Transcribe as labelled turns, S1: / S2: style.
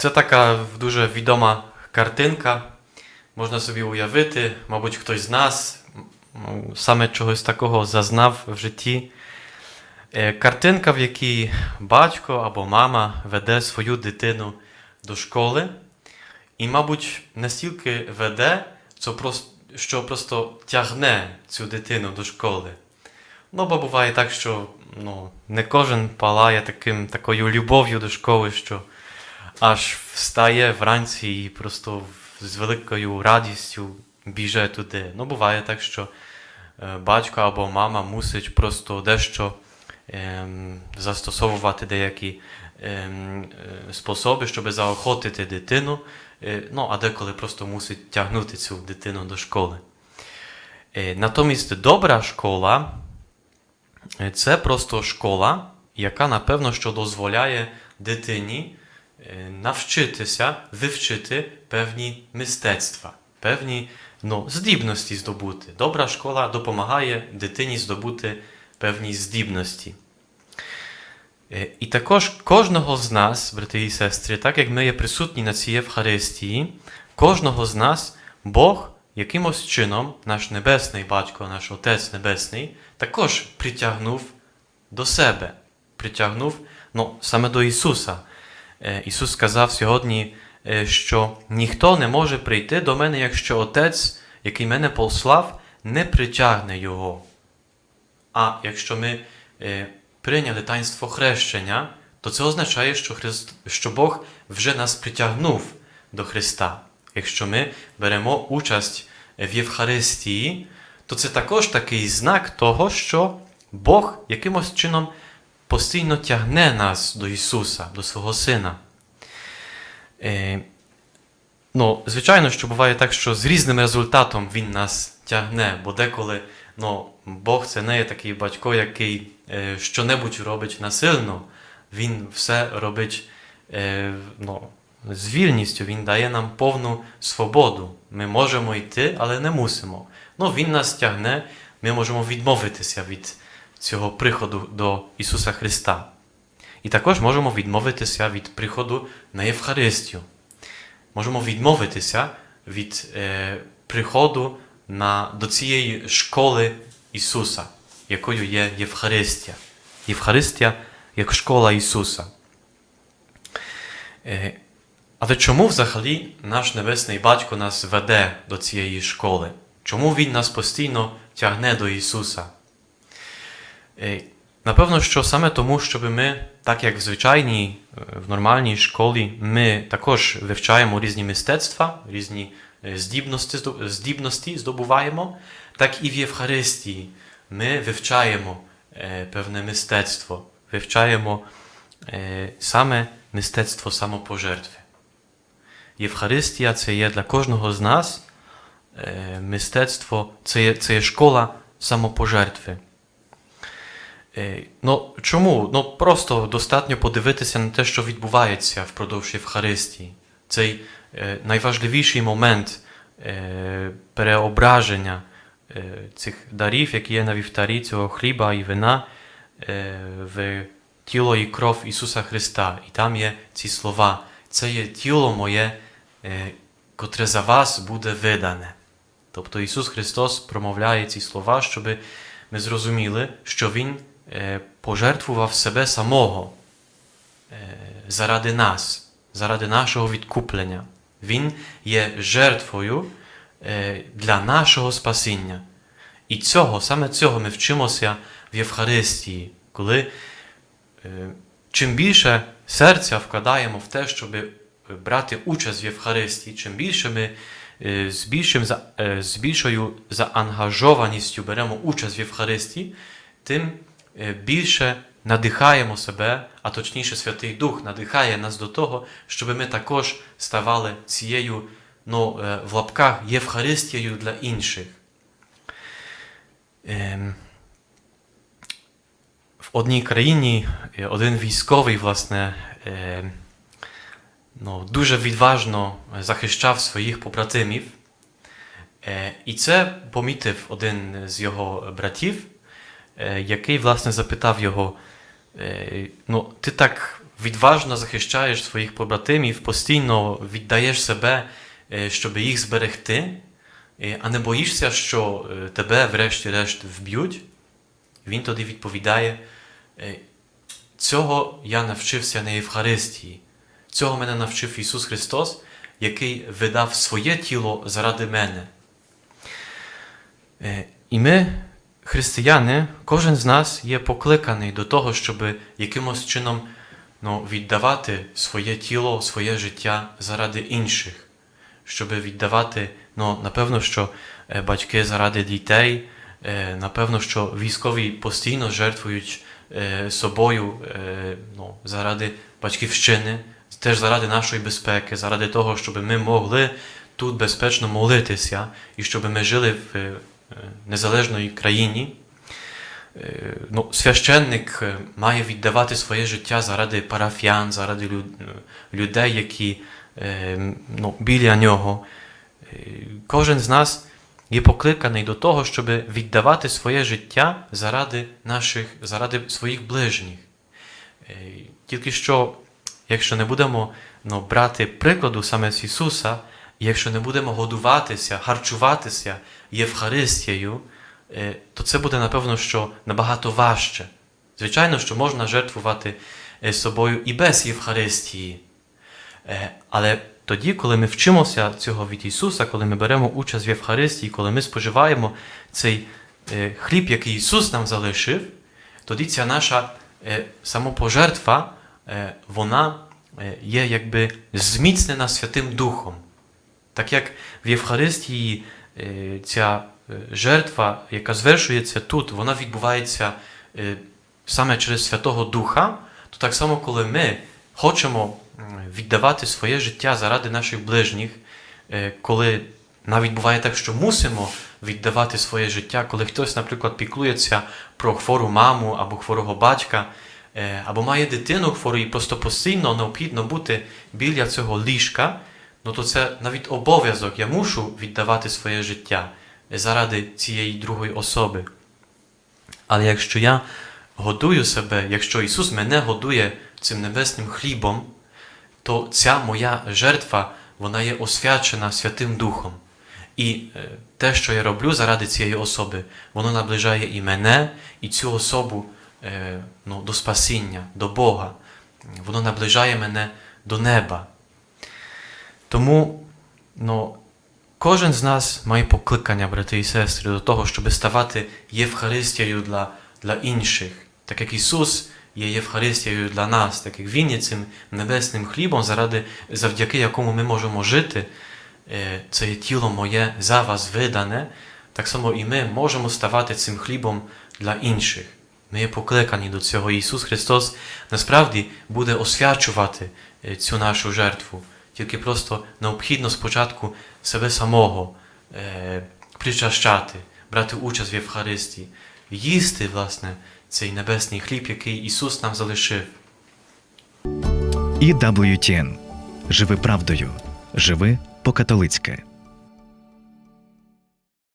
S1: Це така дуже відома картинка. Можна собі уявити, мабуть, хтось з нас саме чогось такого зазнав в житті. Е, Картинка, в якій батько або мама веде свою дитину до школи, і, мабуть, настільки веде, що просто, тягне цю дитину до школи. Ну, бо буває так, що ну, не кожен палає таким, такою любов'ю до школи, що аж встає вранці і просто з великою радістю біже туди. Ну, буває так, що батько або мама мусить просто дещо застосовувати деякі способи, щоб заохотити дитину, ну, а деколи просто мусить тягнути цю дитину до школи. Натомість добра школа це просто школа, яка напевно що дозволяє дитині навчитися вивчити певні мистецтва, певні ну, здібності здобути. Добра школа допомагає дитині здобути певні здібності. Е, І також кожного з нас, брати і сестри, так як ми є присутні на цій Євхаристії, кожного з нас Бог якимось чином, наш Небесний Батько, наш Отець Небесний, також притягнув до себе, притягнув ну, саме до Ісуса. Е, Ісус сказав сьогодні, е, що ніхто не може прийти до мене, якщо Отець, який мене послав, не притягне Його. А якщо ми е, прийняли таїнство хрещення, то це означає, що, Христ, що Бог вже нас притягнув до Христа. Якщо ми беремо участь в Євхаристії, то це також такий знак того, що Бог якимось чином постійно тягне нас до Ісуса, до свого Сина. Е, ну, звичайно, що буває так, що з різним результатом Він нас тягне, бо деколи ну, Бог це не є такий батько, який е, що-небудь робить насильно, Він все робить е, ну, з вільністю, Він дає нам повну свободу. Ми можемо йти, але не мусимо. Ну, Він нас тягне, ми можемо відмовитися від цього приходу до Ісуса Христа. І також можемо відмовитися від приходу на Євхаристію. Можемо відмовитися від е, приходу на, до цієї школи Ісуса, якою є Євхаристія. Євхаристія як школа Ісуса. Е, але чому взагалі наш Небесний Батько нас веде до цієї школи? Чому Він нас постійно тягне до Ісуса? Е, Напевно, що саме тому, щоб ми, так як в звичайній, е, в нормальній школі, ми також вивчаємо різні мистецтва, різні е, здібності, здібності здобуваємо, так і в Євхаристії ми вивчаємо певне мистецтво, вивчаємо саме мистецтво самопожертви. Євхаристія це є для кожного з нас мистецтво, це є, це є школа самопожертви. Е, Ну, чому? Ну, просто достатньо подивитися на те, що відбувається впродовж Євхаристії. Цей е, найважливіший момент е, переображення цих дарів, які є на вівтарі, цього хліба і вина в тіло і кров Ісуса Христа. І там є ці слова. Це є тіло моє, котре за вас буде видане. Тобто Ісус Христос промовляє ці слова, щоб ми зрозуміли, що Він пожертвував себе самого е, заради нас, заради нашого відкуплення. Він є жертвою е, для нашого спасіння. І цього, саме цього ми вчимося в Євхаристії, коли е, чим більше серця вкладаємо в те, щоб брати участь в Євхаристії, чим більше ми е, з, більшим, е, з більшою заангажованістю беремо участь в Євхаристії, тим е, більше надихаємо себе, а точніше Святий Дух надихає нас до того, щоб ми також ставали цією ну, е, в лапках Євхаристією для інших. Ем, в одній країні е, один військовий, власне, е, ну, дуже відважно захищав своїх побратимів. Е, І це помітив один з його братів, е, який, власне, запитав його: е, ну, ти так відважно захищаєш своїх побратимів, постійно віддаєш себе, е, щоб їх зберегти, е, а не боїшся, що е, тебе, врешті-решт, вб'ють, він тоді відповідає: е, цього я навчився на Євхаристії, цього мене навчив Ісус Христос, який видав своє тіло заради мене. Е, І ми, християни, кожен з нас є покликаний до того, щоб якимось чином ну, віддавати своє тіло, своє життя заради інших, щоб віддавати, ну, напевно, що е, батьки заради дітей, е, напевно, що військові постійно жертвують е, собою ну, заради батьківщини, теж заради нашої безпеки, заради того, щоб ми могли тут безпечно молитися і щоб ми жили в е, незалежній країні. Е, Ну, священник е, має віддавати своє життя заради парафіян, заради людей, які е, ну, біля нього. Е, Кожен з нас є покликаний до того, щоб віддавати своє життя заради наших, заради своїх ближніх. Е, Тільки що, якщо не будемо ну, брати прикладу саме з Ісуса, якщо не будемо годуватися, харчуватися Євхаристією, е, то це буде, напевно, що набагато важче. Звичайно, що можна жертвувати е, собою і без Євхаристії. Е, Але тоді, коли ми вчимося цього від Ісуса, коли ми беремо участь в Євхаристії, коли ми споживаємо цей хліб, який Ісус нам залишив, тоді ця наша самопожертва, вона є якби зміцнена Святим Духом. Так як в Євхаристії е, ця е, жертва, яка звершується тут, вона відбувається е, саме через Святого Духа, то так само, коли ми хочемо віддавати своє життя заради наших ближніх, коли навіть буває так, що мусимо віддавати своє життя, коли хтось, наприклад, піклується про хвору маму або хворого батька, або має дитину хвору і просто постійно необхідно бути біля цього ліжка, ну то це навіть обов'язок. Я мушу віддавати своє життя заради цієї другої особи. Але якщо я годую себе, якщо Ісус мене годує цим небесним хлібом, то ця моя жертва вона є освячена Святим Духом. І е, те, що я роблю заради цієї особи, воно наближає і мене, і цю особу е, ну, до спасіння, до Бога. Воно наближає мене до неба. Тому ну, кожен з нас має покликання, брати і сестри, до того, щоб ставати Євхаристією для, для інших. Так як Ісус є Євхаристією для нас, так як Він є цим небесним хлібом, заради, завдяки якому ми можемо жити, е, це є тіло моє за вас видане, так само і ми можемо ставати цим хлібом для інших. Ми є покликані до цього. Ісус Христос насправді буде освячувати е, цю нашу жертву. Тільки просто необхідно спочатку себе самого е, причащати, брати участь в Євхаристії, їсти, власне, цей небесний хліб, який Ісус нам залишив.
S2: І WTN. Живи правдою. Живи по-католицьки.